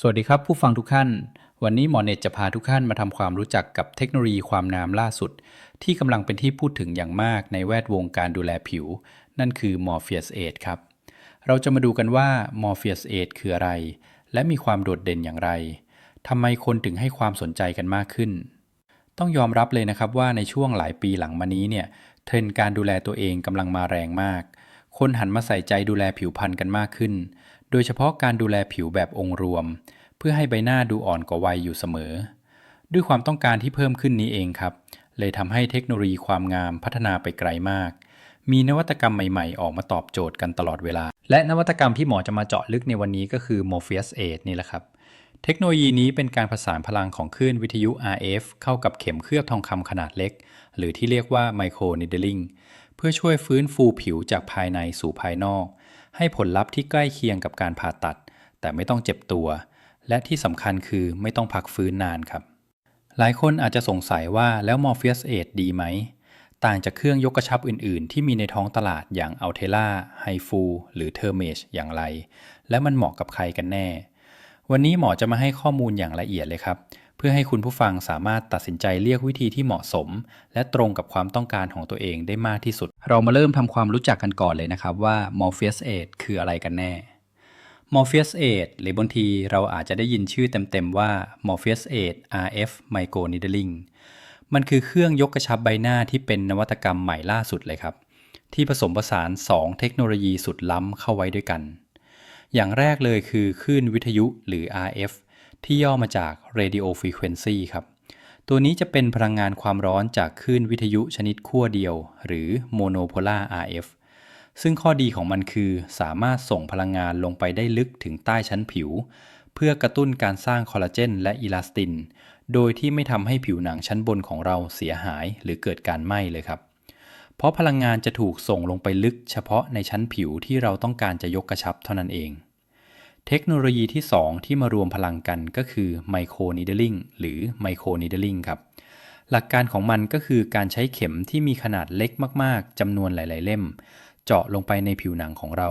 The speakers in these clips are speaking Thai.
สวัสดีครับผู้ฟังทุกท่าน วันนี้หมอเน็ตจะพาทุกท่านมาทำความรู้จักกับเทคโนโลยีความงามล่าสุด ที่กำลังเป็นที่พูดถึงอย่างมากในแวดวงการดูแลผิว นั่นคือ Morpheus 8ครับ เราจะมาดูกันว่า Morpheus 8คืออะไร และมีความโดดเด่นอย่างไรทำไมคนถึงให้ความสนใจกันมากขึ้น ต้องยอมรับเลยนะครับว่าในช่วงหลายปีหลังมานี้เนี่ยเทรนด์การดูแลตัวเองกำลังมาแรงมาก คนหันมาใส่ใจดูแลผิวพรรณกันมากขึ้น โดยเฉพาะการดูแลผิวแบบองค์รวม เพื่อให้ใบหน้าดูอ่อนกว่าวัยอยู่เสมอ ด้วยความต้องการที่เพิ่มขึ้นนี้เองครับ เลยทำให้เทคโนโลยีความงามพัฒนาไปไกลมาก มีนวัตกรรมใหม่ๆ ออกมาตอบโจทย์กันตลอดเวลา และนวัตกรรมที่หมอจะมาเจาะลึกในวันนี้ก็คือ Morpheus 8นี่แหละครับเทคโนโลยีนี้เป็นการผสานพลังของคลื่นวิทยุ RF เข้ากับเข็มเคลือบทองคำขนาดเล็ก หรือที่เรียกว่า Micro Needling เเพื่อช่วยฟื้นฟูผิวจากภายในสู่ภายนอก ให้ผลลัพธ์ที่ใกล้เคียงกับการผ่าตัด แต่ไม่ต้องเจ็บตัว และที่สำคัญคือไม่ต้องพักฟื้นนานครับ หลายคนอาจจะสงสัยว่าแล้ว Morpheus 8ดีไหม ต่างจากเครื่องยกกระชับอื่นๆ ที่มีในท้องตลาดอย่าง Altera, h i f u หรือ Thermage อย่างไร และมันเหมาะกับใครกันแน่ วันนี้หมอจะมาให้ข้อมูลอย่างละเอียดเลยครับ เพื่อให้คุณผู้ฟังสามารถตัดสินใจเลือกวิธีที่เหมาะสม และตรงกับความต้องการของตัวเองได้มากที่สุด เรามาเริ่มทำความรู้จักกันก่อนเลยนะครับว่า Morpheus 8คืออะไรกันแน่ Morpheus 8 หรือบางทีเราอาจจะได้ยินชื่อเต็มๆว่า Morpheus 8 RF Micro Needling มันคือเครื่องยกกระชับใบหน้าที่เป็นนวัตกรรมใหม่ล่าสุดเลยครับ ที่ผสมผสาน 2 เทคโนโลยีสุดล้ำเข้าไว้ด้วยกัน อย่างแรกเลยคือคลื่นวิทยุหรือ RF ที่ย่อมาจาก Radio Frequency ครับ ตัวนี้จะเป็นพลังงานความร้อนจากคลื่นวิทยุชนิดขั้วเดียว หรือ Monopolar RF ซึ่งข้อดีของมันคือสามารถส่งพลังงานลงไปได้ลึกถึงใต้ชั้นผิว เพื่อกระตุ้นการสร้างคอลลาเจนและอิลาสติน โดยที่ไม่ทำให้ผิวหนังชั้นบนของเราเสียหายหรือเกิดการไหม้เลยครับ เพราะพลังงานจะถูกส่งลงไปลึกเฉพาะในชั้นผิวที่เราต้องการจะยกกระชับเท่านั้นเอง เทคโนโลยีที่ 2 ที่มารวมพลังกันก็คือไมโครนีเดลิงหรือไมโครนีเดลิงครับ หลักการของมันก็คือการใช้เข็มที่มีขนาดเล็กมากๆจำนวนหลาย ๆ เล่ม เจาะลงไปในผิวหนังของเรา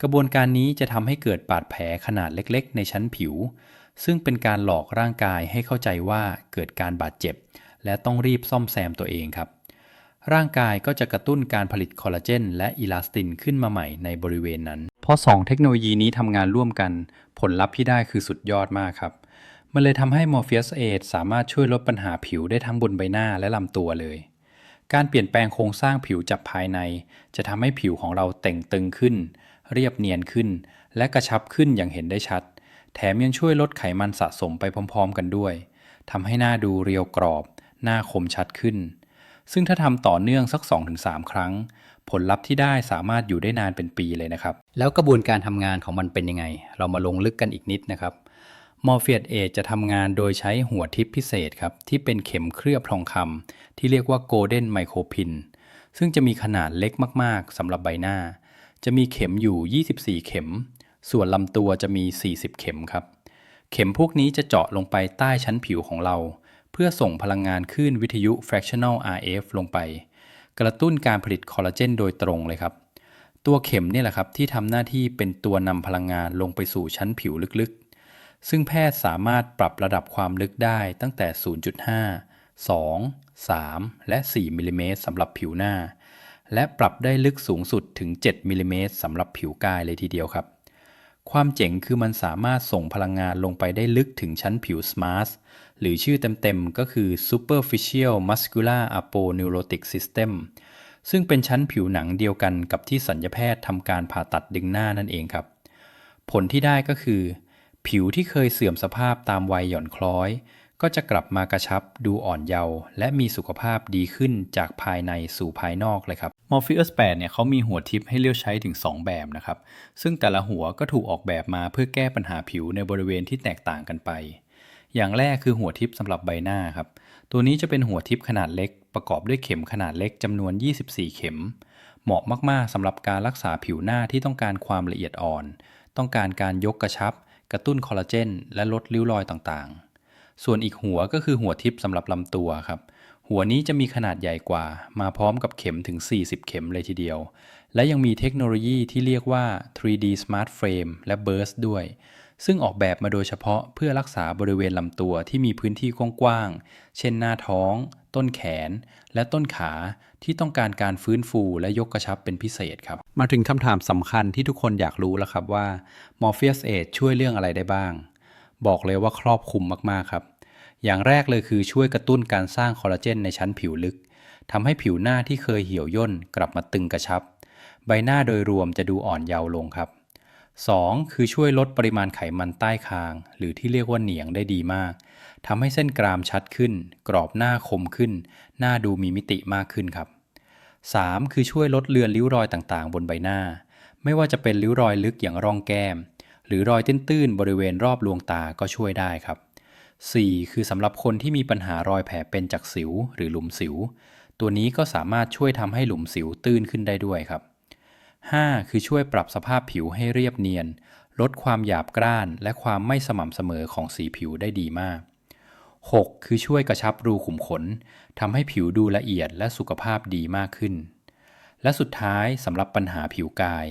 กระบวนการนี้จะทำให้เกิดบาดแผลขนาดเล็ก ๆ ในชั้นผิว ซึ่งเป็นการหลอกร่างกายให้เข้าใจว่าเกิดการบาดเจ็บ และต้องรีบซ่อมแซมตัวเองครับ ร่างกายก็จะกระตุ้นการผลิตคอลลาเจนและอิลาสตินขึ้นมาใหม่ในบริเวณนั้น เพราะ2เทคโนโลยีนี้ทำงานร่วมกัน ผลลัพธ์ที่ได้คือสุดยอดมากครับ มันเลยทำให้ Morpheus 8สามารถช่วยลดปัญหาผิวได้ทั้งบนใบหน้าและลำตัวเลย การเปลี่ยนแปลงโครงสร้างผิวจากภายใน จะทำให้ผิวของเราเต่งตึงขึ้น เรียบเนียนขึ้น และกระชับขึ้นอย่างเห็นได้ชัด แถมยังช่วยลดไขมันสะสมไปพร้อม ๆ กันด้วยทำให้หน้าดูเรียวกรอบ หน้าคมชัดขึ้น ซึ่งถ้าทำต่อเนื่องสัก 2-3 ครั้ง ผลลัพธ์ที่ได้สามารถอยู่ได้นานเป็นปีเลยนะครับ แล้วกระบวนการทำงานของมันเป็นยังไง เรามาลงลึกกันอีกนิดนะครับมอร์เฟีย a จะทำงานโดยใช้หัวทิปพิเศษครับ ที่เป็นเข็มเคลือบทองคำที่เรียกว่าโกลเด้นไมโครพินซึ่งจะมีขนาดเล็กมากๆสำหรับใบหน้า จะมีเข็มอยู่ 24 เข็ม ส่วนลำตัวจะมี 40 เข็มครับ เข็มพวกนี้จะเจาะลงไปใต้ชั้นผิวของเรา เพื่อส่งพลังงานคลื่นวิทยุ fractional RF ลงไป กระตุ้นการผลิตคอลลาเจนโดยตรงเลยครับ ตัวเข็มนี่แหละครับที่ทำหน้าที่เป็นตัวนำพลังงานลงไปสู่ชั้นผิวลึกๆ ซึ่งแพทย์สามารถปรับระดับความลึกได้ตั้งแต่ 0.5 2 3 และ 4 มิลลิเมตรสำหรับผิวหน้า และปรับได้ลึกสูงสุดถึง 7 มิลลิเมตรสำหรับผิวกายเลยทีเดียวครับ ความเจ๋งคือมันสามารถส่งพลังงานลงไปได้ลึกถึงชั้นผิว SMART หรือชื่อเต็มๆ ก็คือ Superficial Muscular Aponeurotic System ซึ่งเป็นชั้นผิวหนังเดียวกันกับที่สัญญแพทย์ทำการผ่าตัดดึงหน้านั่นเองครับ ผลที่ได้ก็คือ ผิวที่เคยเสื่อมสภาพตามวัยหย่อนคล้อย ก็จะกลับมากระชับดูอ่อนเยาว์และมีสุขภาพดีขึ้นจากภายในสู่ภายนอกเลยครับ Morpheus 8เนี่ยเขามีหัวทิปให้เลือกใช้ถึง 2 แบบนะครับ ซึ่งแต่ละหัวก็ถูกออกแบบมาเพื่อแก้ปัญหาผิวในบริเวณที่แตกต่างกันไป อย่างแรกคือหัวทิปสำหรับใบหน้าครับ ตัวนี้จะเป็นหัวทิปขนาดเล็ก ประกอบด้วยเข็มขนาดเล็กจำนวน 24 เข็ม เหมาะมากๆสำหรับการรักษาผิวหน้าที่ต้องการความละเอียดอ่อน ต้องการการยกกระชับ กระตุ้นคอลลาเจน และลดริ้วรอยต่างๆ ส่วนอีกหัวก็คือหัวทิปสำหรับลำตัวครับหัวนี้จะมีขนาดใหญ่กว่า มาพร้อมกับเข็มถึง 40 เข็มเลยทีเดียว และยังมีเทคโนโลยีที่เรียกว่า 3D Smart Frame และ Burst ด้วย ซึ่งออกแบบมาโดยเฉพาะเพื่อรักษาบริเวณลำตัวที่มีพื้นที่กว้างๆ เช่นหน้าท้อง ต้นแขน และต้นขาที่ต้องการการฟื้นฟูและยกกระชับเป็นพิเศษครับ มาถึงคำถามสำคัญที่ทุกคนอยากรู้แล้วครับว่า Morpheus 8ช่วยเรื่องอะไรได้บ้าง บอกเลยว่าครอบคลุมมากๆครับ อย่างแรกเลยคือช่วยกระตุ้นการสร้างคอลลาเจนในชั้นผิวลึกทำให้ผิวหน้าที่เคยเหี่ยวย่นกลับมาตึงกระชับ ใบหน้าโดยรวมจะดูอ่อนเยาว์ลงครับ 2. คือช่วยลดปริมาณไขมันใต้คาง หรือที่เรียกว่าเหนียงได้ดีมากทำให้เส้นกรามชัดขึ้น กรอบหน้าคมขึ้น หน้าดูมีมิติมากขึ้นครับ 3. คือช่วยลดเลือนริ้วรอยต่างๆ บนใบหน้า ไม่ว่าจะเป็นริ้วรอยลึกอย่างร่องแก้ม หรือรอยตื้นๆบริเวณรอบลวงตาก็ช่วยได้ครับ 4. คือสำหรับคนที่มีปัญหารอยแผลเป็นจากสิว หรือหลุมสิว ตัวนี้ก็สามารถช่วยทำให้หลุมสิวตื้นขึ้นได้ด้วยครับ 5. คือช่วยปรับสภาพผิวให้เรียบเนียน ลดความหยาบกร้าน และความไม่สม่ำเสมอของสีผิวได้ดีมาก 6. คือช่วยกระชับรูขุมขนทำให้ผิวดูละเอียดและสุขภาพดีมากขึ้น และสุดท้ายสำหรับปัญหาผิวกาย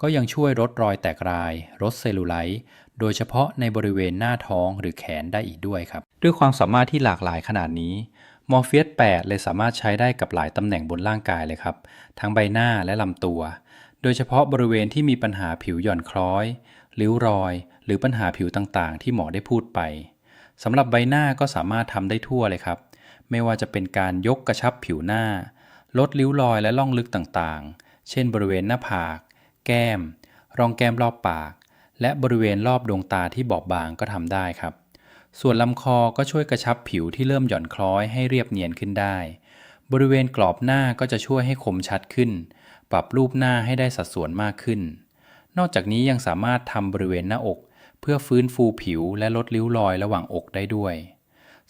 ก็ยังช่วยลดรอยแตกรายลดเซลลูไลท์โดยเฉพาะในบริเวณหน้าท้องหรือแขนได้อีกด้วยครับ ด้วยความสามารถที่หลากหลายขนาดนี้มอร์เฟียส8เลยสามารถใช้ได้กับหลายตำแหน่งบนร่างกายเลยครับ ทั้งใบหน้าและลำตัว โดยเฉพาะบริเวณที่มีปัญหาผิวหย่อนคล้อยริ้วรอย หรือปัญหาผิวต่างๆ ที่หมอได้พูดไปสำหรับใบหน้าก็สามารถทำได้ทั่วเลยครับ ไม่ว่าจะเป็นการยกกระชับผิวหน้า ลดริ้วรอยและล่องลึกต่างๆ เช่น บริเวณหน้าผาก แก้ม รองแก้มรอบปาก และบริเวณรอบดวงตาที่บอบบางก็ทำได้ครับ ส่วนลำคอก็ช่วยกระชับผิวที่เริ่มหย่อนคล้อยให้เรียบเนียนขึ้นได้ บริเวณกรอบหน้าก็จะช่วยให้คมชัดขึ้น ปรับรูปหน้าให้ได้สัดส่วนมากขึ้น นอกจากนี้ยังสามารถทำบริเวณหน้าอก เพื่อฟื้นฟูผิวและลดริ้วรอยระหว่างอกได้ด้วย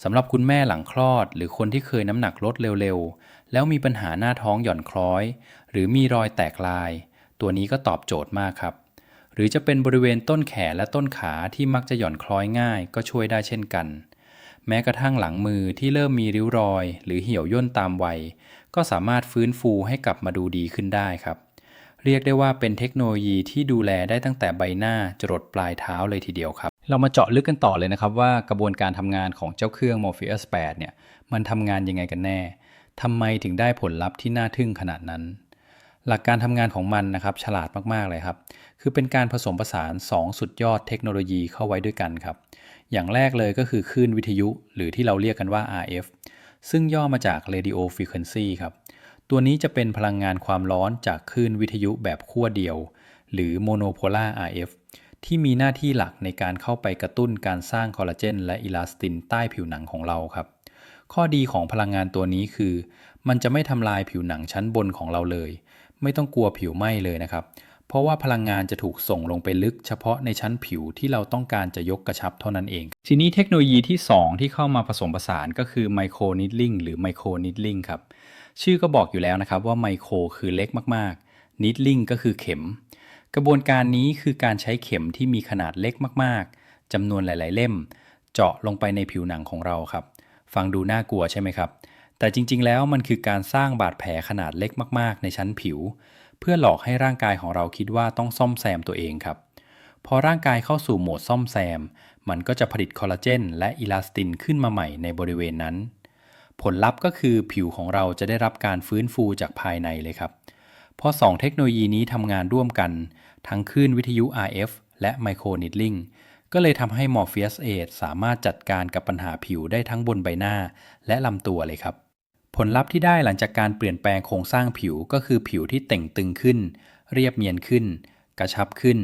สำหรับคุณแม่หลังคลอด หรือคนที่เคยน้ำหนักลดเร็วๆ แล้วมีปัญหาหน้าท้องหย่อนคล้อย หรือมีรอยแตกลาย ตัวนี้ก็ตอบโจทย์มากครับ หรือจะเป็นบริเวณต้นแขนและต้นขาที่มักจะหย่อนคล้อยง่ายก็ช่วยได้เช่นกัน แม้กระทั่งหลังมือที่เริ่มมีริ้วรอย หรือเหี่ยวย่นตามวัย ก็สามารถฟื้นฟูให้กลับมาดูดีขึ้นได้ครับ เรียกได้ว่าเป็นเทคโนโลยีที่ดูแลได้ตั้งแต่ใบหน้าจรดปลายเท้าเลยทีเดียวครับ เรามาเจาะลึกกันต่อเลยนะครับว่ากระบวนการทำงานของเจ้าเครื่อง Morpheus 8เนี่ยมันทำงานยังไงกันแน่ทำไมถึงได้ผลลัพธ์ที่น่าทึ่งขนาดนั้น หลักการทำงานของมันนะครับฉลาดมากๆเลยครับ คือเป็นการผสมผสาน 2 สุดยอดเทคโนโลยีเข้าไว้ด้วยกันครับ อย่างแรกเลยก็คือคลื่นวิทยุ หรือที่เราเรียกกันว่า RF ซึ่งย่อมาจาก Radio Frequency ครับ ตัวนี้จะเป็นพลังงานความร้อนจากคลื่นวิทยุแบบขั้วเดียว หรือ Monopolar RF ที่มีหน้าที่หลักในการเข้าไปกระตุ้นการสร้างคอลลาเจนและอิลาสตินใต้ผิวหนังของเราครับ ข้อดีของพลังงานตัวนี้คือ มันจะไม่ทำลายผิวหนังชั้นบนของเราเลย ไม่ต้องกลัวผิวไหม้เลยนะครับ เพราะว่าพลังงานจะถูกส่งลงไปลึกเฉพาะในชั้นผิวที่เราต้องการจะยกกระชับเท่านั้นเอง ทีนี้เทคโนโลยีที่ 2 ที่เข้ามาผสมผสานก็คือไมโครนิดลิงหรือไมโครนิดลิงครับชื่อก็บอกอยู่แล้วนะครับว่าไมโครคือเล็กมากๆนิดลิงก็คือเข็ม กระบวนการนี้คือการใช้เข็มที่มีขนาดเล็กมากๆจำนวนหลาย ๆ เล่ม เจาะลงไปในผิวหนังของเราครับ ฟังดูน่ากลัวใช่ไหมครับแต่จริง ๆ แล้วมันคือการสร้างบาดแผลขนาดเล็กมาก ๆ ในชั้นผิว เพื่อหลอกให้ร่างกายของเราคิดว่าต้องซ่อมแซมตัวเองครับ พอร่างกายเข้าสู่โหมดซ่อมแซม มันก็จะผลิตคอลลาเจนและอิลาสตินขึ้นมาใหม่ในบริเวณนั้น ผลลัพธ์ก็คือผิวของเราจะได้รับการฟื้นฟูจากภายในเลยครับ พอสองเทคโนโลยีนี้ทำงานร่วมกัน ทั้งคลื่นวิทยุ RF และไมโครนิดลิงก็เลยทำให้ Morpheus 8สามารถจัดการกับปัญหาผิวได้ทั้งบนใบหน้าและลำตัวเลยครับ ผลลัพธ์ที่ได้หลังจากการเปลี่ยนแปลงโครงสร้างผิวก็คือผิวที่เต่งตึงขึ้น เรียบเนียนขึ้น กระชับขึ้น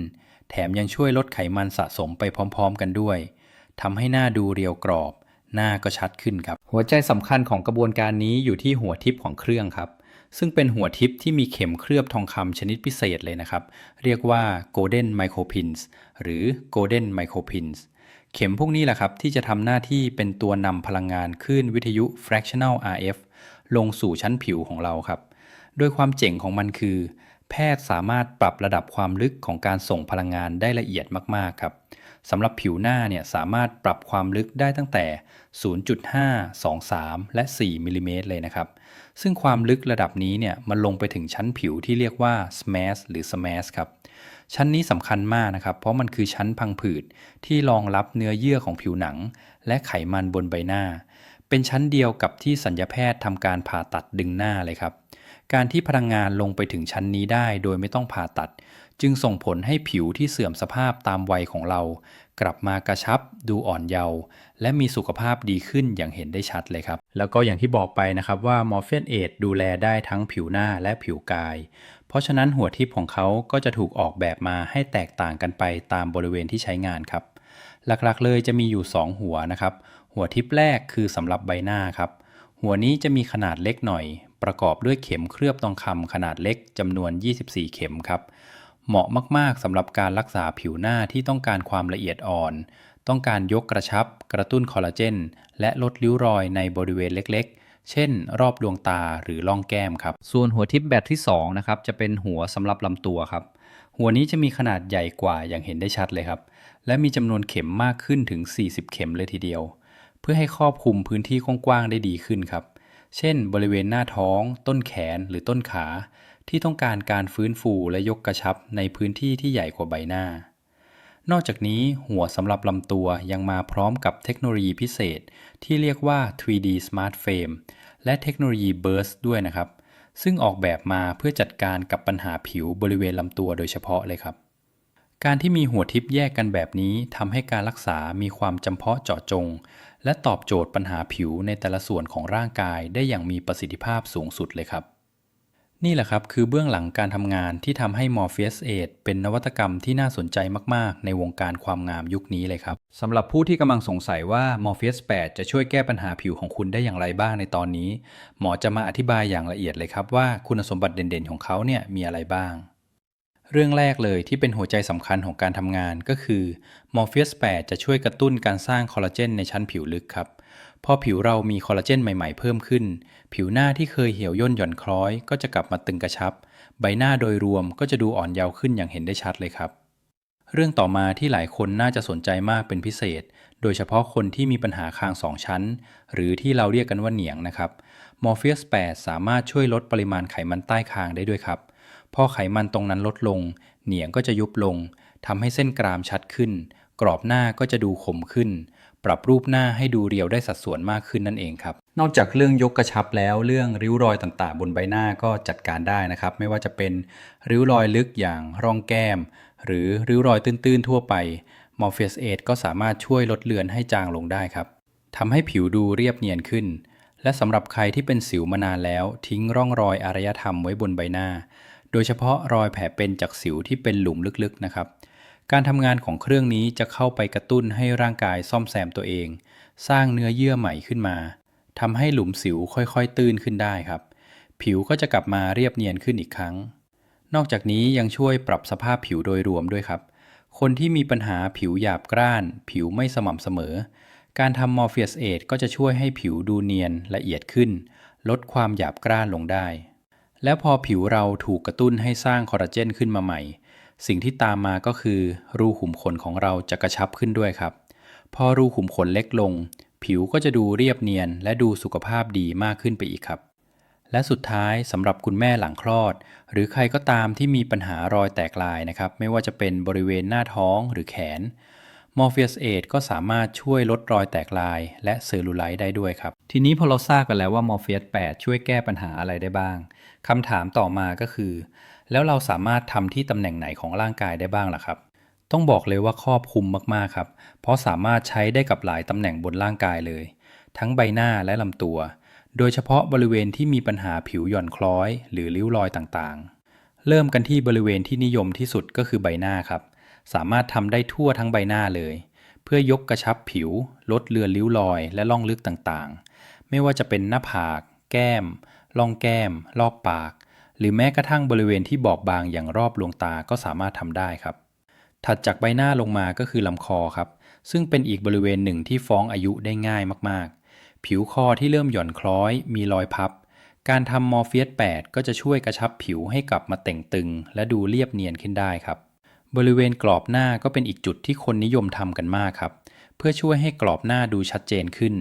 แถมยังช่วยลดไขมันสะสมไปพร้อม ๆ กันด้วยทำให้หน้าดูเรียวกรอบ หน้าก็ชัดขึ้นครับ หัวใจสำคัญของกระบวนการนี้อยู่ที่หัวทิปของเครื่องครับ ซึ่งเป็นหัวทิปที่มีเข็มเคลือบทองคำชนิดพิเศษเลยนะครับ เรียกว่า Golden Micropins หรือ Golden Micropins เข็มพวกนี้แหละครับที่จะทำหน้าที่เป็นตัวนำพลังงานคลื่นวิทยุ fractional RF ลงสู่ชั้นผิวของเราครับ โดยความเจ๋งของมันคือ แพทย์สามารถปรับระดับความลึกของการส่งพลังงานได้ละเอียดมากๆครับสำหรับผิวหน้าเนี่ยสามารถปรับความลึกได้ตั้งแต่ 0.5 23 และ 4 มิลลิเมตรเลยนะครับ ซึ่งความลึกระดับนี้เนี่ยมันลงไปถึงชั้นผิวที่เรียกว่า smash หรือ smash ครับ ชั้นนี้สำคัญมากนะครับ เพราะมันคือชั้นพังผืดที่รองรับเนื้อเยื่อของผิวหนัง และไขมันบนใบหน้า เป็นชั้นเดียวกับที่สัญญาแพทย์ทำการผ่าตัดดึงหน้าเลยครับ การที่พลังงานลงไปถึงชั้นนี้ได้โดยไม่ต้องผ่าตัด จึงส่งผลให้ผิวที่เสื่อมสภาพตามวัยของเรา กลับมากระชับ ดูอ่อนเยาว์และมีสุขภาพดีขึ้นอย่างเห็นได้ชัดเลยครับ แล้วก็อย่างที่บอกไปนะครับว่ามอร์เฟนเอดดูแลได้ทั้งผิวหน้าและผิวกาย เพราะฉะนั้นหัวทิปของเขาก็จะถูกออกแบบมาให้แตกต่างกันไปตามบริเวณที่ใช้งานครับหลักๆเลยจะมีอยู่ 2 หัวนะครับ หัวทิปแรกคือสำหรับใบหน้าครับ หัวนี้จะมีขนาดเล็กหน่อย ประกอบด้วยเข็มเคลือบทองคำขนาดเล็กจำนวน 24 เข็มครับ เหมาะมากๆสำหรับการรักษาผิวหน้าที่ต้องการความละเอียดอ่อน ต้องการยกกระชับ กระตุ้นคอลลาเจน และลดริ้วรอยในบริเวณเล็กๆ เช่น รอบดวงตาหรือล่องแก้มครับ ส่วนหัวทิปแบบที่2นะครับจะเป็นหัวสำหรับลำตัวครับหัวนี้จะมีขนาดใหญ่กว่าอย่างเห็นได้ชัดเลยครับ และมีจำนวนเข็มมากขึ้นถึง 40 เข็มเลยทีเดียว พื่อให้ครอบคลุมพื้นที่กว้างๆได้ดีขึ้นครับ เช่น บริเวณหน้าท้อง ต้นแขนหรือต้นขา ที่ต้องการการฟื้นฟูและยกกระชับในพื้นที่ที่ใหญ่กว่าใบหน้า นอกจากนี้หัวสำหรับลำตัวยังมาพร้อมกับเทคโนโลยีพิเศษ ที่เรียกว่า 3D Smart Frame และเทคโนโลยี Burst ด้วยนะครับ ซึ่งออกแบบมาเพื่อจัดการกับปัญหาผิวบริเวณลำตัวโดยเฉพาะเลยครับการที่มีหัวทิปแยกกันแบบนี้ทำให้การรักษามีความจำเพาะเจาะจง และตอบโจทย์ปัญหาผิวในแต่ละส่วนของร่างกายได้อย่างมีประสิทธิภาพสูงสุดเลยครับ นี่แหละครับคือเบื้องหลังการทำงานที่ทำให้ Morpheus 8เป็นนวัตกรรมที่น่าสนใจมาก ๆ ในวงการความงามยุคนี้เลยครับสำหรับผู้ที่กำลังสงสัยว่า Morpheus 8 จะช่วยแก้ปัญหาผิวของคุณได้อย่างไรบ้างในตอนนี้ หมอจะมาอธิบายอย่างละเอียดเลยครับว่าคุณสมบัติเด่นๆของเขาเนี่ยมีอะไรบ้าง เรื่องแรกเลยที่เป็นหัวใจสำคัญของการทำงานก็คือ Morpheus 8 จะช่วยกระตุ้นการสร้างคอลลาเจนในชั้นผิวลึกครับพอผิวเรามีคอลลาเจนใหม่ๆเพิ่มขึ้น ผิวหน้าที่เคยเหี่ยวย่นหย่อนคล้อย ก็จะกลับมาตึงกระชับ ใบหน้าโดยรวมก็จะดูอ่อนเยาว์ขึ้นอย่างเห็นได้ชัดเลยครับ เรื่องต่อมาที่หลายคนน่าจะสนใจมากเป็นพิเศษ โดยเฉพาะคนที่มีปัญหาคางสองชั้น หรือที่เราเรียกกันว่าเหนียงนะครับ Morpheus 8สามารถช่วยลดปริมาณไขมันใต้คางได้ด้วยครับ พอไขมันตรงนั้นลดลง เหนียงก็จะยุบลงทำให้เส้นกรามชัดขึ้น กรอบหน้าก็จะดูคมขึ้น ปรับรูปหน้าให้ดูเรียวได้สัดส่วนมากขึ้นนั่นเองครับ นอกจากเรื่องยกกระชับแล้วเรื่องริ้วรอยต่างๆ บนใบหน้าก็จัดการได้นะครับ ไม่ว่าจะเป็นริ้วรอยลึกอย่างร่องแก้ม หรือริ้วรอยตื้นๆ ทั่วไป Morpheus 8ก็สามารถช่วยลดเลือนให้จางลงได้ครับทำให้ผิวดูเรียบเนียนขึ้น และสำหรับใครที่เป็นสิวมานานแล้ว ทิ้งร่องรอยอารยธรรมไว้บนใบหน้า โดยเฉพาะรอยแผลเป็นจากสิวที่เป็นหลุมลึกๆนะครับ การทำงานของเครื่องนี้จะเข้าไปกระตุ้นให้ร่างกายซ่อมแซมตัวเอง สร้างเนื้อเยื่อใหม่ขึ้นมาทำให้หลุมสิวค่อยๆ ตื้นขึ้นได้ครับ ผิวก็จะกลับมาเรียบเนียนขึ้นอีกครั้ง นอกจากนี้ยังช่วยปรับสภาพผิวโดยรวมด้วยครับ คนที่มีปัญหาผิวหยาบกร้าน ผิวไม่สม่ำเสมอ การทำ Morpheus 8ก็จะช่วยให้ผิวดูเนียนละเอียดขึ้น ลดความหยาบกร้านลงได้ แล้วพอผิวเราถูกกระตุ้นให้สร้างคอลลาเจนขึ้นมาใหม่ สิ่งที่ตามมาก็คือ รูขุมขนของเราจะกระชับขึ้นด้วยครับ พอรูขุมขนเล็กลง ผิวก็จะดูเรียบเนียน และดูสุขภาพดีมากขึ้นไปอีกครับ และสุดท้ายสำหรับคุณแม่หลังคลอด หรือใครก็ตามที่มีปัญหารอยแตกลายนะครับ ไม่ว่าจะเป็นบริเวณหน้าท้องหรือแขน Morpheus 8ก็สามารถช่วยลดรอยแตกลาย และเซลลูไลท์ได้ด้วยครับ ทีนี้พอเราทราบกันแล้วว่า Morpheus 8ช่วยแก้ปัญหาอะไรได้บ้าง คำถามต่อมาก็คือ แล้วเราสามารถทำที่ตำแหน่งไหนของร่างกายได้บ้างล่ะครับ ต้องบอกเลยว่าครอบคลุมมากๆครับ เพราะสามารถใช้ได้กับหลายตำแหน่งบนร่างกายเลย ทั้งใบหน้าและลำตัว โดยเฉพาะบริเวณที่มีปัญหาผิวหย่อนคล้อย หรือริ้วรอยต่างๆ เริ่มกันที่บริเวณที่นิยมที่สุดก็คือใบหน้าครับ สามารถทำได้ทั่วทั้งใบหน้าเลย เพื่อยกกระชับผิว ลดเลือนริ้วรอย และล่องลึกต่างๆ ไม่ว่าจะเป็นหน้าผาก แก้ม ล่องแก้ม ลอกปาก หรือแม้กระทั่งบริเวณที่บอบบางอย่างรอบดวงตาก็สามารถทำได้ครับ ถัดจากใบหน้าลงมาก็คือลำคอครับ ซึ่งเป็นอีกบริเวณหนึ่งที่ฟ้องอายุได้ง่ายมากๆ ผิวคอที่เริ่มหย่อนคล้อย มีรอยพับ การทำมอร์เฟียส8ก็จะช่วยกระชับผิวให้กลับมาเต่งตึง และดูเรียบเนียนขึ้นได้ครับ บริเวณกรอบหน้าก็เป็นอีกจุดที่คนนิยมทำกันมากครับ เพื่อช่วยให้กรอบหน้าดูชัดเจนขึ้น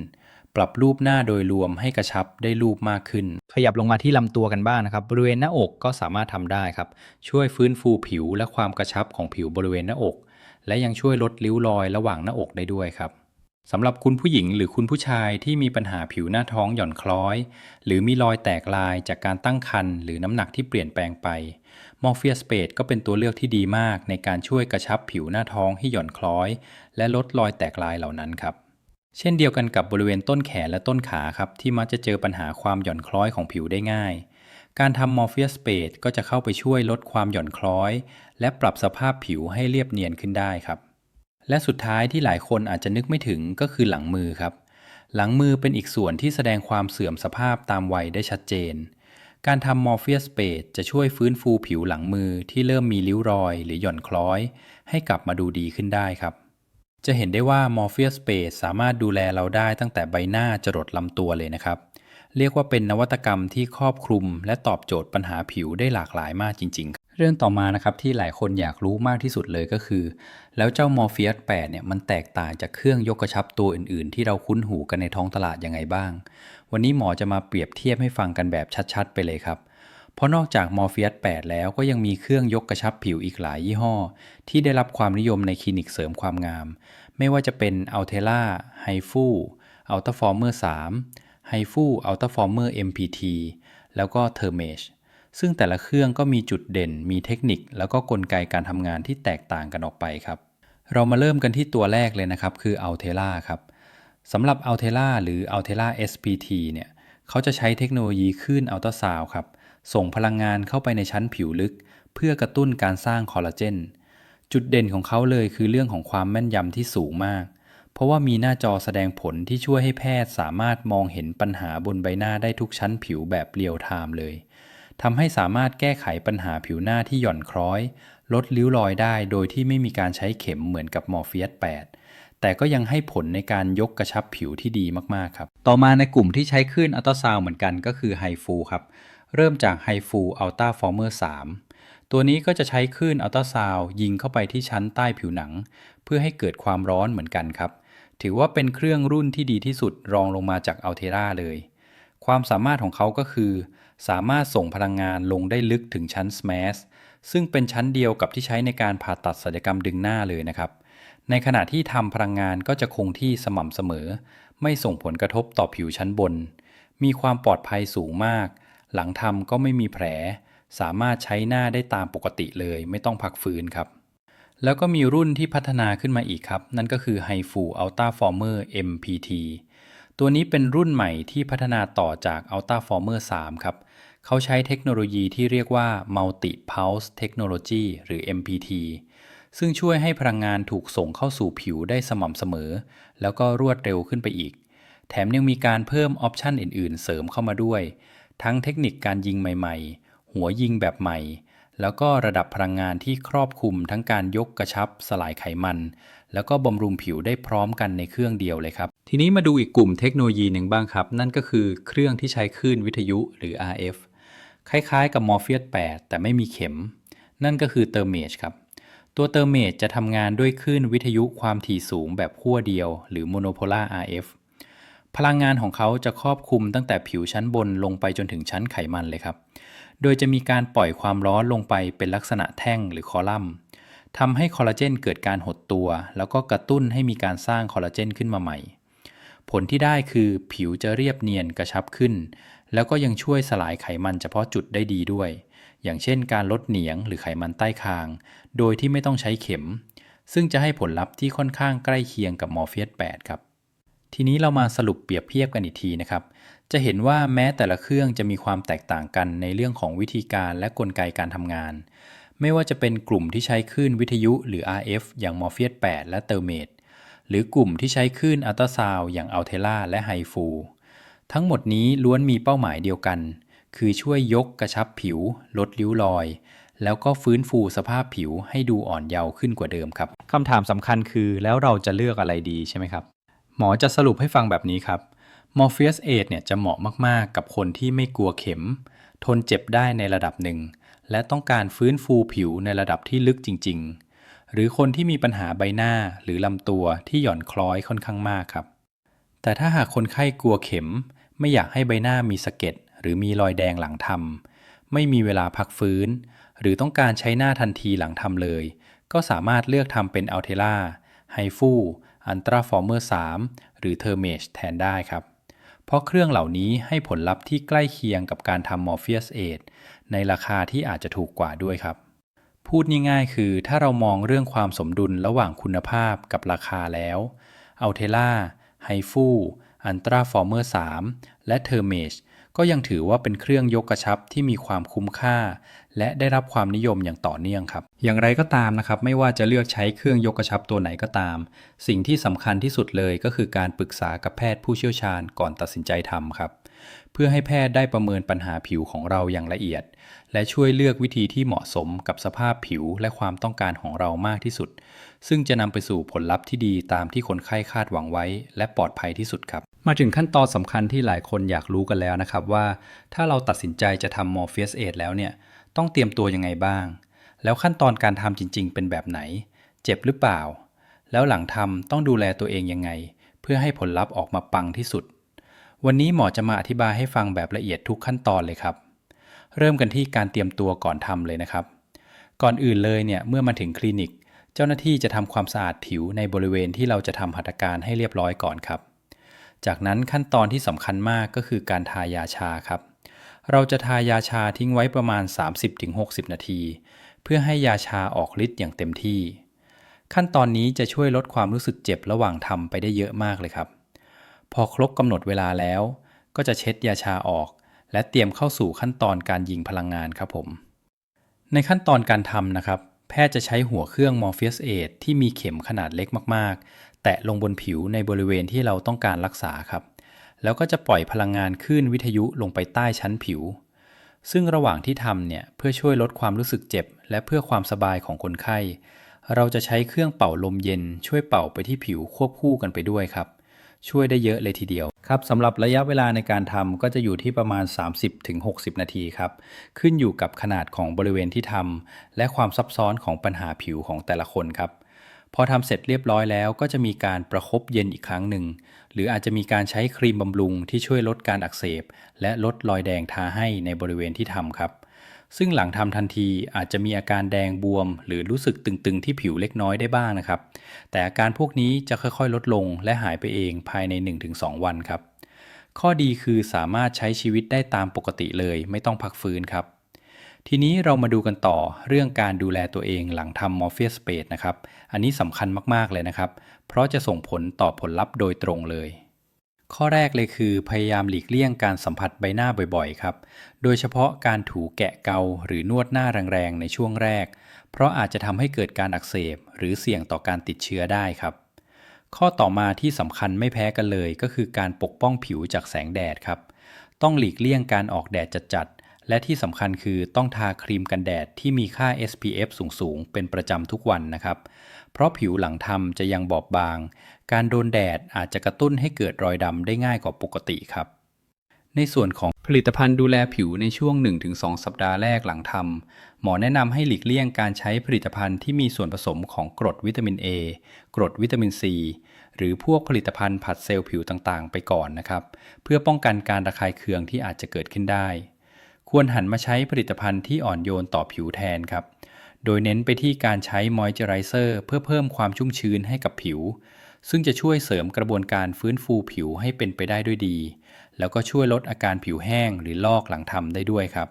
ปรับรูปหน้าโดยรวมให้กระชับได้รูปมากขึ้น ขยับลงมาที่ลำตัวกันบ้างนะครับ บริเวณหน้าอกก็สามารถทำได้ครับ ช่วยฟื้นฟูผิวและความกระชับของผิวบริเวณหน้าอก และยังช่วยลดริ้วรอยระหว่างหน้าอกได้ด้วยครับสำหรับคุณผู้หญิงหรือคุณผู้ชายที่มีปัญหาผิวหน้าท้องหย่อนคล้อย หรือมีรอยแตกลายจากการตั้งครรภ์หรือน้ำหนักที่เปลี่ยนแปลงไปมอร์เฟียสเปดก็เป็นตัวเลือกที่ดีมากในการช่วยกระชับผิวหน้าท้องให้หย่อนคล้อย และลดรอยแตกลายเหล่านั้นครับ เช่นเดียวกันกับบริเวณต้นแขนและต้นขาครับที่มักจะเจอปัญหาความหย่อนคล้อยของผิวได้ง่าย การทำมอร์เฟียสเปดก็จะเข้าไปช่วยลดความหย่อนคล้อย และปรับสภาพผิวให้เรียบเนียนขึ้นได้ครับ และสุดท้ายที่หลายคนอาจจะนึกไม่ถึงก็คือหลังมือครับ หลังมือเป็นอีกส่วนที่แสดงความเสื่อมสภาพตามวัยได้ชัดเจน การทำมอร์เฟียสเปดจะช่วยฟื้นฟูผิวหลังมือที่เริ่มมีริ้วรอย หรือหย่อนคล้อย ให้กลับมาดูดีขึ้นได้ครับ จะเห็นได้ว่ามอร์เฟียสเปดสามารถดูแลเราได้ตั้งแต่ใบหน้าจรดลำตัวเลยนะครับ เรียกว่าเป็นนวัตกรรมที่ครอบคลุม และตอบโจทย์ปัญหาผิวได้หลากหลายมากจริง ๆ เรื่องต่อมานะครับที่หลายคนอยากรู้มากที่สุดเลยก็คือ แล้วเจ้ามอร์เฟียส8เนี่ยมันแตกต่างจากเครื่องยกกระชับตัวอื่น ๆ ที่เราคุ้นหูกันในท้องตลาดยังไงบ้าง วันนี้หมอจะมาเปรียบเทียบให้ฟังกันแบบชัด ๆ ไปเลยครับ เพราะนอกจากมอร์เฟียส8 แล้วก็ยังมีเครื่องยกกระชับผิวอีกหลายยี่ห้อ ที่ได้รับความนิยมในคลินิกเสริมความงาม ไม่ว่าจะเป็นอัลเทล่าไฮฟูอัลต a ฟอร์เมอร์3ไฮฟูอัลต a ฟอร์เมอร์ MPT แล้วก็เทอร์เมชซึ่งแต่ละเครื่องก็มีจุดเด่น มีเทคนิค แล้วก็กลไกการทำงานที่แตกต่างกันออกไปครับ เรามาเริ่มกันที่ตัวแรกเลยนะครับ คือ a l t e l a ครับสำหรับ a l t e l a หรือ a l t e l a SPT เนี่ย เขาจะใช้เทคโนโลยีคลื่นอัลตราซาวครับ ส่งพลังงานเข้าไปในชั้นผิวลึก เพื่อกระตุ้นการสร้างคอลลาเจน จุดเด่นของเขาเลยคือเรื่องของความแม่นยำที่สูงมาก เพราะว่ามีหน้าจอแสดงผลที่ช่วยให้แพทย์สามารถมองเห็นปัญหาบนใบหน้าได้ทุกชั้นผิวแบบเรียลไทม์เลยทำให้สามารถแก้ไขปัญหาผิวหน้าที่หย่อนคล้อย ลดริ้วรอยได้โดยที่ไม่มีการใช้เข็มเหมือนกับมอร์เฟียส8แต่ก็ยังให้ผลในการยกกระชับผิวที่ดีมาก ๆ ครับ ต่อมาในกลุ่มที่ใช้คลื่นอัลตราซาวเหมือนกันก็คือไฮฟูครับ เริ่มจากไฮฟูอัลต a าฟอร์เมอร์3ตัวนี้ก็จะใช้คลื่นอัลตราซาวยิงเข้าไปที่ชั้นใต้ผิวหนัง เพื่อให้เกิดความร้อนเหมือนกันครับ ถือว่าเป็นเครื่องรุ่นที่ดีที่สุดรองลงมาจากอัลเทราเลย ความสามารถของเขาก็คือ สามารถส่งพลังงานลงได้ลึกถึงชั้น SMAS ซึ่งเป็นชั้นเดียวกับที่ใช้ในการผ่าตัดศัลยกรรมดึงหน้าเลยนะครับ ในขณะที่ทำพลังงานก็จะคงที่สม่ำเสมอ ไม่ส่งผลกระทบต่อผิวชั้นบน มีความปลอดภัยสูงมาก หลังทำก็ไม่มีแผล สามารถใช้หน้าได้ตามปกติเลย ไม่ต้องพักฟื้นครับ แล้วก็มีรุ่นที่พัฒนาขึ้นมาอีกครับ นั่นก็คือ h i f u Ultra Former MPT ตัวนี้เป็นรุ่นใหม่ที่พัฒนาต่อจาก Ultra Former 3 ครับ เขาใช้เทคโนโลยีที่เรียกว่า Multi Pulse Technology หรือ MPT ซึ่งช่วยให้พลังงานถูกส่งเข้าสู่ผิวได้สม่ำเสมอ แล้วก็รวดเร็วขึ้นไปอีก แถมยังมีการเพิ่มออปชันอื่น ๆ เสริมเข้ามาด้วย ทั้งเทคนิคการยิงใหม่ๆ หัวยิงแบบใหม่ แล้วก็ระดับพลังงานที่ครอบคลุมทั้งการยกกระชับสลายไขมัน แล้วก็บำรุงผิวได้พร้อมกันในเครื่องเดียวเลยครับ ทีนี้มาดูอีกกลุ่มเทคโนโลยีหนึ่งบ้างครับ นั่นก็คือเครื่องที่ใช้คลื่นวิทยุหรือ RF คล้ายๆ กับมอร์เฟียส8แต่ไม่มีเข็ม นั่นก็คือเตอร์เมชครับตัวเตอร์เมชจะทำงานด้วยคลื่นวิทยุความถี่สูงแบบขั้วเดียว หรือโมโนโพล่า RF พลังงานของเขาจะครอบคลุมตั้งแต่ผิวชั้นบนลงไปจนถึงชั้นไขมันเลยครับ โดยจะมีการปล่อยความร้อนลงไปเป็นลักษณะแท่งหรือคอลัมน์ทำให้คอลลาเจนเกิดการหดตัว แล้วก็กระตุ้นให้มีการสร้างคอลลาเจนขึ้นมาใหม่ ผลที่ได้คือผิวจะเรียบเนียนกระชับขึ้น แล้วก็ยังช่วยสลายไขมันเฉพาะจุดได้ดีด้วย อย่างเช่น การลดเหนียงหรือไขมันใต้คาง โดยที่ไม่ต้องใช้เข็ม ซึ่งจะให้ผลลัพธ์ที่ค่อนข้างใกล้เคียงกับมอร์เฟียส8ครับ ทีนี้เรามาสรุปเปรียบเทียบกันอีกทีนะครับ จะเห็นว่าแม้แต่ละเครื่องจะมีความแตกต่างกันในเรื่องของวิธีการและกลไกการทำงาน ไม่ว่าจะเป็นกลุ่มที่ใช้คลื่นวิทยุหรือ RF อย่างมอร์เฟียส8และเตอร์เมดหรือกลุ่มที่ใช้คลื่นอัลตราซาวอย่างอัลเทล่าและไฮฟูทั้งหมดนี้ล้วนมีเป้าหมายเดียวกัน คือช่วยยกกระชับผิว ลดริ้วรอย แล้วก็ฟื้นฟูสภาพผิวให้ดูอ่อนเยาว์ขึ้นกว่าเดิมครับคำถามสำคัญคือแล้วเราจะเลือกอะไรดีใช่ไหมครับ หมอจะสรุปให้ฟังแบบนี้ครับ Morpheus 8เนี่ยจะเหมาะมาก ๆ กับคนที่ไม่กลัวเข็ม ทนเจ็บได้ในระดับหนึ่ง และต้องการฟื้นฟูผิวในระดับที่ลึกจริง ๆ หรือคนที่มีปัญหาใบหน้าหรือลำตัวที่หย่อนคล้อยค่อนข้างมากครับ แต่ถ้าหากคนไข้กลัวเข็ม ไม่อยากให้ใบหน้ามีสะเก็ดหรือมีรอยแดงหลังทำไม่มีเวลาพักฟื้น หรือต้องการใช้หน้าทันทีหลังทำเลย ก็สามารถเลือกทำเป็นอัลเทล่าไฮฟู อันตราฟอร์เมอร์3หรือเทอร์เมชแทนได้ครับ เพราะเครื่องเหล่านี้ให้ผลลัพธ์ที่ใกล้เคียงกับการทำมอร์ฟี u สเอดในราคาที่อาจจะถูกกว่าด้วยครับ พูดง่ายๆคือถ้าเรามองเรื่องความสมดุลระหว่างคุณภาพกับราคาแล้วอัลเทล่าไฮฟูอันตราฟอร์เมอร์3และเทอร์เมช ก็ยังถือว่าเป็นเครื่องยกกระชับที่มีความคุ้มค่า และได้รับความนิยมอย่างต่อเนื่องครับ อย่างไรก็ตามนะครับ ไม่ว่าจะเลือกใช้เครื่องยกกระชับตัวไหนก็ตาม สิ่งที่สำคัญที่สุดเลยก็คือการปรึกษากับแพทย์ผู้เชี่ยวชาญก่อนตัดสินใจทำครับ เพื่อให้แพทย์ได้ประเมินปัญหาผิวของเราอย่างละเอียด และช่วยเลือกวิธีที่เหมาะสมกับสภาพผิวและความต้องการของเรามากที่สุด ซึ่งจะนำไปสู่ผลลัพธ์ที่ดีตามที่คนไข้คาดหวังไว้ และปลอดภัยที่สุดครับ มาถึงขั้นตอนสำคัญที่หลายคนอยากรู้กันแล้วนะครับว่า ถ้าเราตัดสินใจจะทำ Morpheus 8แล้วเนี่ยต้องเตรียมตัวยังไงบ้าง แล้วขั้นตอนการทำจริง ๆ เป็นแบบไหน เจ็บหรือเปล่า แล้วหลังทำต้องดูแลตัวเองยังไง เพื่อให้ผลลัพธ์ออกมาปังที่สุด วันนี้หมอจะมาอธิบายให้ฟังแบบละเอียดทุกขั้นตอนเลยครับ เริ่มกันที่การเตรียมตัวก่อนทำเลยนะครับ ก่อนอื่นเลยเนี่ยเมื่อมาถึงคลินิก เจ้าหน้าที่จะทำความสะอาดผิวในบริเวณที่เราจะทำหัตถการให้เรียบร้อยก่อนครับ จากนั้นขั้นตอนที่สำคัญมากก็คือการทายาชาครับ เราจะทายาชาทิ้งไว้ประมาณ 30-60 นาที เพื่อให้ยาชาออกฤทธิ์อย่างเต็มที่ ขั้นตอนนี้จะช่วยลดความรู้สึกเจ็บระหว่างทำไปได้เยอะมากเลยครับ พอครบกำหนดเวลาแล้ว ก็จะเช็ดยาชาออก และเตรียมเข้าสู่ขั้นตอนการยิงพลังงานครับผม ในขั้นตอนการทำนะครับ แพทย์จะใช้หัวเครื่อง Morpheus 8ที่มีเข็มขนาดเล็กมากๆ แตะลงบนผิวในบริเวณที่เราต้องการรักษาครับ แล้วก็จะปล่อยพลังงานคลื่นวิทยุลงไปใต้ชั้นผิว ซึ่งระหว่างที่ทำเนี่ยเพื่อช่วยลดความรู้สึกเจ็บ และเพื่อความสบายของคนไข้ เราจะใช้เครื่องเป่าลมเย็นช่วยเป่าไปที่ผิวควบคู่กันไปด้วยครับ ช่วยได้เยอะเลยทีเดียวครับสำหรับระยะเวลาในการทำก็จะอยู่ที่ประมาณ 30-60 นาทีครับ ขึ้นอยู่กับขนาดของบริเวณที่ทำและความซับซ้อนของปัญหาผิวของแต่ละคนครับพอทำเสร็จเรียบร้อยแล้วก็จะมีการประคบเย็นอีกครั้งหนึ่ง หรืออาจจะมีการใช้ครีมบำรุงที่ช่วยลดการอักเสบ และลดรอยแดงทาให้ในบริเวณที่ทำครับ ซึ่งหลังทำทันทีอาจจะมีอาการแดงบวม หรือรู้สึกตึงๆที่ผิวเล็กน้อยได้บ้างนะครับ แต่อาการพวกนี้จะค่อยๆ ลดลงและหายไปเองภายใน 1-2 วันครับ ข้อดีคือสามารถใช้ชีวิตได้ตามปกติเลย ไม่ต้องพักฟื้นครับ ทีนี้เรามาดูกันต่อเรื่องการดูแลตัวเองหลังทำ Morpheus Space นะครับ อันนี้สำคัญมากๆเลยนะครับ เพราะจะส่งผลต่อผลลัพธ์โดยตรงเลย ข้อแรกเลยคือพยายามหลีกเลี่ยงการสัมผัสใบหน้าบ่อยๆ ครับ โดยเฉพาะการถูแกะเกาหรือนวดหน้าแรงๆ ในช่วงแรก เพราะอาจจะทำให้เกิดการอักเสบ หรือเสี่ยงต่อการติดเชื้อได้ครับ ข้อต่อมาที่สำคัญไม่แพ้กันเลย ก็คือการปกป้องผิวจากแสงแดดครับ ต้องหลีกเลี่ยงการออกแดดจัด และที่สำคัญคือต้องทาครีมกันแดดที่มีค่า SPF สูงๆ เป็นประจำทุกวันนะครับ เพราะผิวหลังทำจะยังบอบบาง การโดนแดดอาจจะกระตุ้นให้เกิดรอยดำได้ง่ายกว่าปกติครับ ในส่วนของผลิตภัณฑ์ดูแลผิวในช่วง 1-2 สัปดาห์แรกหลังทำหมอแนะนำให้หลีกเลี่ยงการใช้ผลิตภัณฑ์ที่มีส่วนผสมของกรดวิตามิน A กรดวิตามิน C หรือพวกผลิตภัณฑ์ผัดเซลล์ผิวต่างๆ ไปก่อนนะครับ เพื่อป้องกันการระคายเคืองที่อาจจะเกิดขึ้นได้ ควรหันมาใช้ผลิตภัณฑ์ที่อ่อนโยนต่อผิวแทนครับ โดยเน้นไปที่การใช้มอยเจอไรเซอร์เพื่อเพิ่มความชุ่มชื้นให้กับผิว ซึ่งจะช่วยเสริมกระบวนการฟื้นฟูผิวให้เป็นไปได้ด้วยดี แล้วก็ช่วยลดอาการผิวแห้งหรือลอกหลังทำได้ด้วยครับ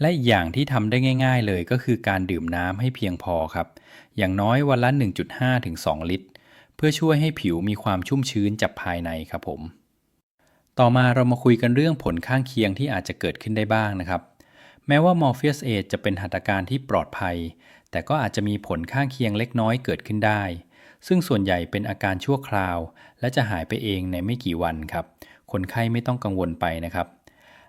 และอีกอย่างที่ทำได้ง่าย ๆ เลยก็คือการดื่มน้ำให้เพียงพอครับ อย่างน้อยวันละ 1.5 ถึง 2 ลิตร เพื่อช่วยให้ผิวมีความชุ่มชื้นจากภายในครับผม ต่อมาเรามาคุยกันเรื่องผลข้างเคียงที่อาจจะเกิดขึ้นได้บ้างนะครับ แม้ว่า Morpheus 8จะเป็นหัตถการที่ปลอดภัย แต่ก็อาจจะมีผลข้างเคียงเล็กน้อยเกิดขึ้นได้ ซึ่งส่วนใหญ่เป็นอาการชั่วคราว และจะหายไปเองในไม่กี่วันครับ คนไข้ไม่ต้องกังวลไปนะครับ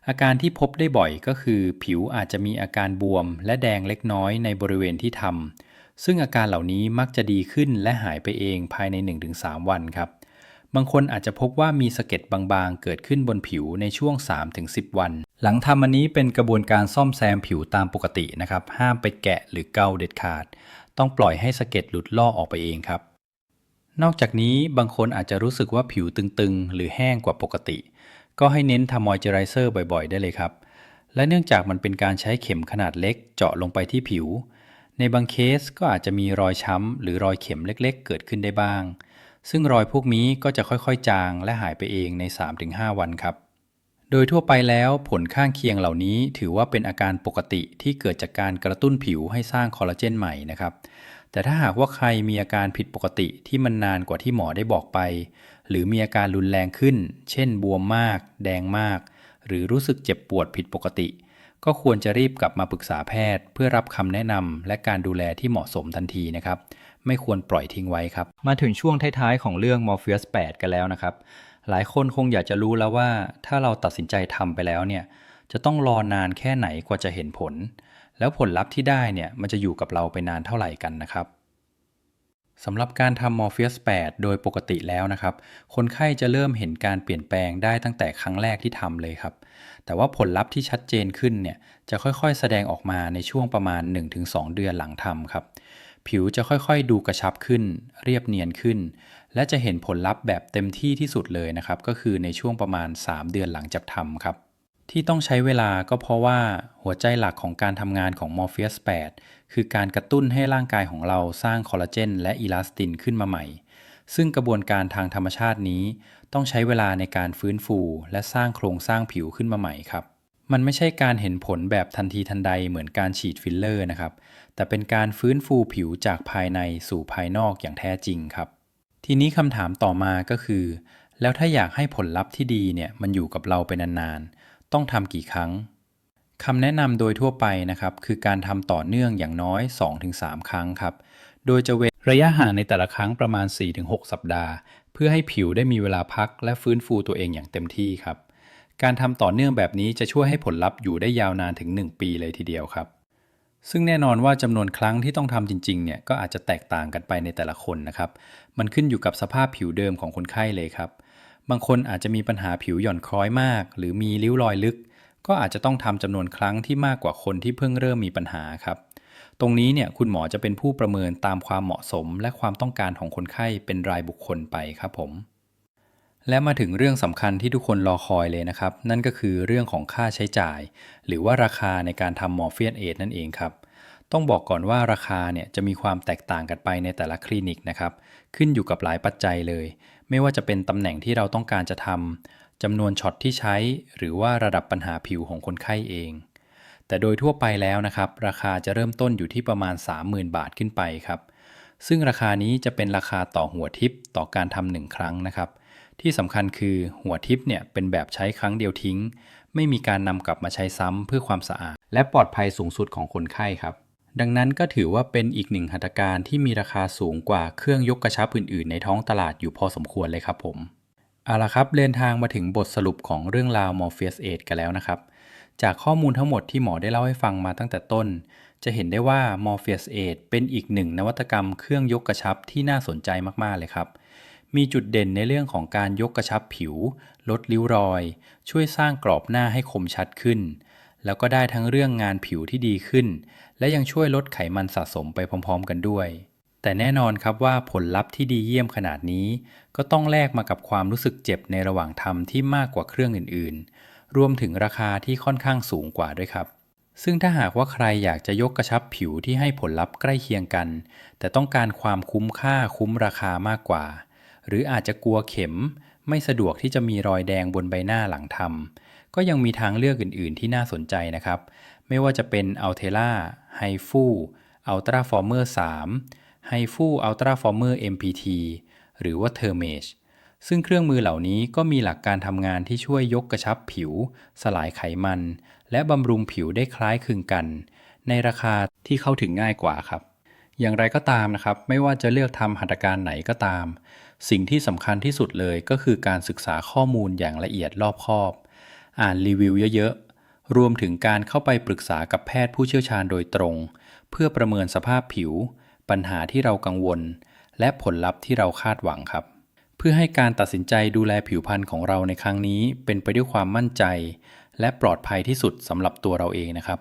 อาการที่พบได้บ่อยก็คือ ผิวอาจจะมีอาการบวม และแดงเล็กน้อยในบริเวณที่ทำซึ่งอาการเหล่านี้มักจะดีขึ้นและหายไปเองภายใน 1-3 วันครับ บางคนอาจจะพบว่ามีสะเก็ดบางๆ เกิดขึ้นบนผิวในช่วง 3-10 วัน หลังทำอันนี้เป็นกระบวนการซ่อมแซมผิวตามปกตินะครับ ห้ามไปแกะหรือเกาเด็ดขาด ต้องปล่อยให้สะเก็ดหลุดลอกออกไปเองครับ นอกจากนี้บางคนอาจจะรู้สึกว่าผิวตึงๆ หรือแห้งกว่าปกติ ก็ให้เน้นทำมอยเจอไรเซอร์บ่อยๆ ได้เลยครับ และเนื่องจากมันเป็นการใช้เข็มขนาดเล็กเจาะลงไปที่ผิว ในบางเคสก็อาจจะมีรอยช้ำหรือรอยเข็มเล็ก ๆ เกิดขึ้นได้บ้าง ซึ่งรอยพวกนี้ก็จะค่อยๆ จางและหายไปเองใน 3-5 วันครับ โดยทั่วไปแล้วผลข้างเคียงเหล่านี้ถือว่าเป็นอาการปกติที่เกิดจากการกระตุ้นผิวให้สร้างคอลลาเจนใหม่นะครับ แต่ถ้าหากว่าใครมีอาการผิดปกติที่มันนานกว่าที่หมอได้บอกไป หรือมีอาการรุนแรงขึ้น เช่น บวมมาก แดงมาก หรือรู้สึกเจ็บปวดผิดปกติ ก็ควรจะรีบกลับมาปรึกษาแพทย์ เพื่อรับคำแนะนำและการดูแลที่เหมาะสมทันทีนะครับ ไม่ควรปล่อยทิ้งไว้ครับ มาถึงช่วงท้ายๆของเรื่อง Morpheus 8 กันแล้วนะครับ หลายคนคงอยากจะรู้แล้วว่า ถ้าเราตัดสินใจทำไปแล้วเนี่ย จะต้องรอนานแค่ไหนกว่าจะเห็นผล แล้วผลลัพธ์ที่ได้เนี่ย มันจะอยู่กับเราไปนานเท่าไหร่กันนะครับสำหรับการทำ Morpheus 8 โดยปกติแล้วนะครับ คนไข้จะเริ่มเห็นการเปลี่ยนแปลงได้ตั้งแต่ครั้งแรกที่ทำเลยครับ แต่ว่าผลลัพธ์ที่ชัดเจนขึ้นเนี่ย จะค่อยๆ แสดงออกมาในช่วงประมาณ 1-2 เดือนหลังทำครับ ผิวจะค่อยๆ ดูกระชับขึ้น เรียบเนียนขึ้น และจะเห็นผลลัพธ์แบบเต็มที่ที่สุดเลยนะครับ ก็คือในช่วงประมาณ 3 เดือนหลังจากทำครับ ที่ต้องใช้เวลาก็เพราะว่าหัวใจหลักของการทำงานของ Morpheus 8คือการกระตุ้นให้ร่างกายของเราสร้างคอลลาเจนและอีลาสตินขึ้นมาใหม่ ซึ่งกระบวนการทางธรรมชาตินี้ ต้องใช้เวลาในการฟื้นฟู และสร้างโครงสร้างผิวขึ้นมาใหม่ครับมันไม่ใช่การเห็นผลแบบทันทีทันใดเหมือนการฉีดฟิลเลอร์นะครับ แต่เป็นการฟื้นฟูผิวจากภายในสู่ภายนอกอย่างแท้จริงครับ ทีนี้คำถามต่อมาก็คือ แล้วถ้าอยากให้ผลลัพธ์ที่ดีเนี่ยมันอยู่กับเราไปนานๆ ต้องทำกี่ครั้งคำแนะนำโดยทั่วไปนะครับ คือการทำต่อเนื่องอย่างน้อย 2-3 ครั้งครับ โดยจะเว้นระยะห่างในแต่ละครั้งประมาณ 4-6 สัปดาห์ เพื่อให้ผิวได้มีเวลาพักและฟื้นฟูตัวเองอย่างเต็มที่ครับ การทำต่อเนื่องแบบนี้จะช่วยให้ผลลัพธ์อยู่ได้ยาวนานถึง 1 ปีเลยทีเดียวครับ ซึ่งแน่นอนว่าจำนวนครั้งที่ต้องทำจริงๆเนี่ยก็อาจจะแตกต่างกันไปในแต่ละคนนะครับ มันขึ้นอยู่กับสภาพผิวเดิมของคนไข้เลยครับ บางคนอาจจะมีปัญหาผิวหย่อนคล้อยมาก หรือมีริ้วรอยลึก ก็อาจจะต้องทำจำนวนครั้งที่มากกว่าคนที่เพิ่งเริ่มมีปัญหาครับ ตรงนี้เนี่ยคุณหมอจะเป็นผู้ประเมินตามความเหมาะสม และความต้องการของคนไข้เป็นรายบุคคลไปครับผม และมาถึงเรื่องสำคัญที่ทุกคนรอคอยเลยนะครับ นั่นก็คือเรื่องของค่าใช้จ่าย หรือว่าราคาในการทำมอร์เฟียนเอทนั่นเองครับ ต้องบอกก่อนว่าราคาเนี่ยจะมีความแตกต่างกันไปในแต่ละคลินิกนะครับ ขึ้นอยู่กับหลายปัจจัยเลย ไม่ว่าจะเป็นตำแหน่งที่เราต้องการจะทำจำนวนช็อตที่ใช้ หรือว่าระดับปัญหาผิวของคนไข้เอง แต่โดยทั่วไปแล้วนะครับ ราคาจะเริ่มต้นอยู่ที่ประมาณ 30,000 บาทขึ้นไปครับซึ่งราคานี้จะเป็นราคาต่อหัวทิปต่อการทำหนึ่งครั้งนะครับ ที่สำคัญคือหัวทิปเนี่ยเป็นแบบใช้ครั้งเดียวทิ้ง ไม่มีการนำกลับมาใช้ซ้ำเพื่อความสะอาด และปลอดภัยสูงสุดของคนไข้ครับ ดังนั้นก็ถือว่าเป็นอีกหนึ่งหัตถการที่มีราคาสูงกว่าเครื่องยกกระชับอื่นๆ ในท้องตลาดอยู่พอสมควรเลยครับผมเอาละครับเดินทางมาถึงบทสรุปของเรื่องราว Morpheus 8กันแล้วนะครับ จากข้อมูลทั้งหมดที่หมอได้เล่าให้ฟังมาตั้งแต่ต้น จะเห็นได้ว่า Morpheus 8เป็นอีกหนึ่งนวัตกรรมเครื่องยกกระชับที่น่าสนใจมากๆเลยครับ มีจุดเด่นในเรื่องของการยกกระชับผิว ลดริ้วรอย ช่วยสร้างกรอบหน้าให้คมชัดขึ้น แล้วก็ได้ทั้งเรื่องงานผิวที่ดีขึ้น และยังช่วยลดไขมันสะสมไปพร้อม ๆ กันด้วย แต่แน่นอนครับว่าผลลัพธ์ที่ดีเยี่ยมขนาดนี้ ก็ต้องแลกมากับความรู้สึกเจ็บในระหว่างทำที่มากกว่าเครื่องอื่น ๆ รวมถึงราคาที่ค่อนข้างสูงกว่าด้วยครับซึ่งถ้าหากว่าใครอยากจะยกกระชับผิวที่ให้ผลลัพธ์ใกล้เคียงกัน แต่ต้องการความคุ้มค่าคุ้มราคามากกว่า หรืออาจจะกลัวเข็ม ไม่สะดวกที่จะมีรอยแดงบนใบหน้าหลังทำก็ยังมีทางเลือกอื่น ๆ ที่น่าสนใจนะครับ ไม่ว่าจะเป็น a l t e l a h i f u Ultra Former 3 h i f u Ultra Former MPT หรือว่า t h e r m a g e ซึ่งเครื่องมือเหล่านี้ก็มีหลักการทำงานที่ช่วยยกกระชับผิว สลายไขมัน และบำรุงผิวได้คล้ายคลึงกัน ในราคาที่เข้าถึงง่ายกว่าครับ อย่างไรก็ตามนะครับ ไม่ว่าจะเลือกทำหัตถการไหนก็ตาม สิ่งที่สำคัญที่สุดเลยก็คือการศึกษาข้อมูลอย่างละเอียดรอบคอบ อ่านรีวิวเยอะๆ รวมถึงการเข้าไปปรึกษากับแพทย์ผู้เชี่ยวชาญโดยตรง เพื่อประเมินสภาพผิว ปัญหาที่เรากังวล และผลลัพธ์ที่เราคาดหวังครับ เพื่อให้การตัดสินใจดูแลผิวพรรณของเราในครั้งนี้ เป็นไปด้วยความมั่นใจ และปลอดภัยที่สุดสำหรับตัวเราเองนะครับ